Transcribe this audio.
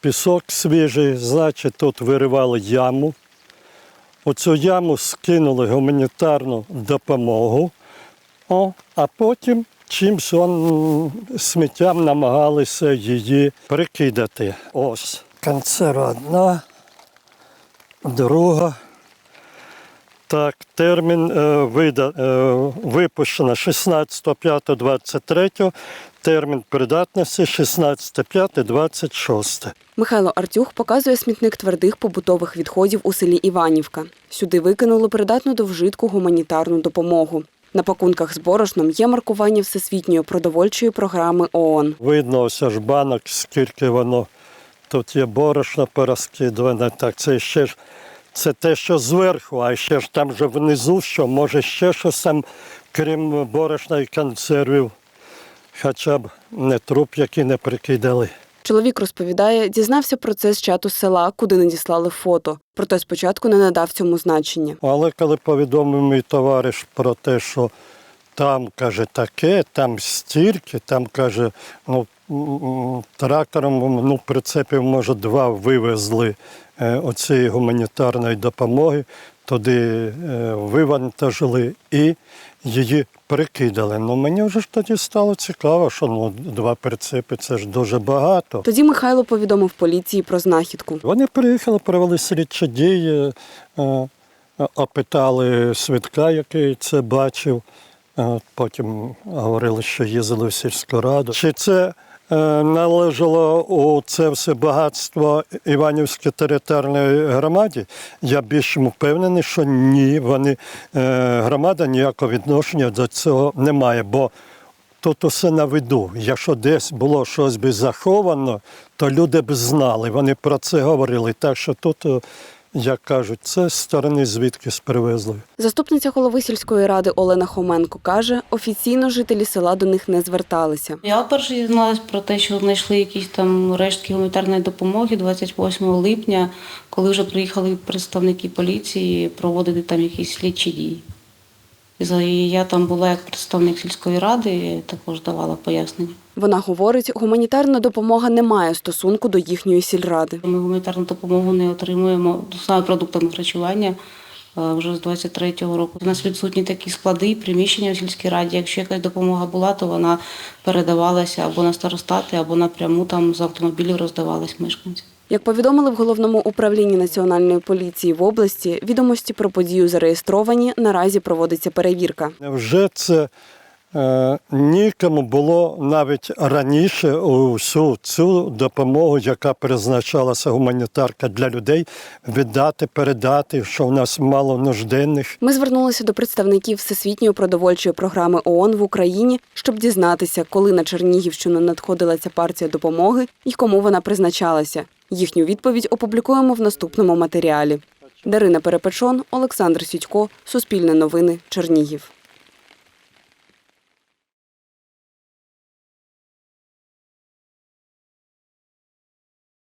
пісок свіжий, значить, тут виривали яму. У цю яму скинули гуманітарну допомогу, О, а потім чимсь он, сміттям намагалися її прикидати. Ось. Консерва одна, друга. Так, термін е, вида, е, випущено 16.05.23, термін придатності 16.05.26. Михайло Артюх показує смітник твердих побутових відходів у селі Іванівка. Сюди викинули придатну до вжитку гуманітарну допомогу. На пакунках з борошном є маркування Всесвітньої продовольчої програми ООН. Видно ось аж банок, скільки воно. Тут є борошно порозкидуване. Так, це ще ж це те, що зверху, а ще ж там же внизу, що може ще щось там, крім борошна і консервів. Хоча б не труп, який не прикидали. Чоловік розповідає, дізнався про це з чату села, куди надіслали фото. Проте спочатку не надав цьому значення. Але коли повідомив мій товариш про те, що там, каже, таке, там стільки, там, каже, ну, трактором, ну, прицепів, може, два вивезли е, оцієї гуманітарної допомоги, туди е, вивантажили і її прикидали. Ну, мені вже ж тоді стало цікаво, що ну, два прицепи це ж дуже багато. Тоді Михайло повідомив поліції про знахідку. Вони приїхали, провели слідчі дії, е, опитали свідка, який це бачив. Потім говорили, що їздили в сільську раду. Чи це е, належало у це все багатство Іванівській територіальної громаді? Я більш впевнений, що ні. Вони, е, громада ніякого відношення до цього не має. Бо Тут усе на виду. Якщо десь було щось би заховано, то люди б знали. Вони про це говорили. Так що тут, е, як кажуть, це з сторони звідки привезли. Заступниця голови сільської ради Олена Хоменко каже, офіційно жителі села до них не зверталися. Я перше дізналась про те, що знайшли якісь там рештки гуманітарної допомоги 28 липня, коли вже приїхали представники поліції проводити там якісь слідчі дії. І я там була як представник сільської ради, також давала пояснення. Вона говорить, гуманітарна допомога не має стосунку до їхньої сільради. Ми гуманітарну допомогу не отримуємо саме продуктами харчування е, вже з 23-го року. У нас відсутні такі склади, і приміщення у сільській раді. Якщо якась допомога була, то вона передавалася або на старостати, або напряму там з автомобілів роздавалась мешканцям. Як повідомили в головному управлінні національної поліції в області, відомості про подію зареєстровані. Наразі проводиться перевірка. Невже це е, нікому було навіть раніше усю цю допомогу, яка призначалася гуманітарка для людей, віддати, передати, що в нас мало нужденних. Ми звернулися до представників Всесвітньої продовольчої програми ООН в Україні, щоб дізнатися, коли на Чернігівщину надходила ця партія допомоги і кому вона призначалася. Їхню відповідь опублікуємо в наступному матеріалі. Дарина Перепечон, Олександр Сідько, Суспільне новини, Чернігів.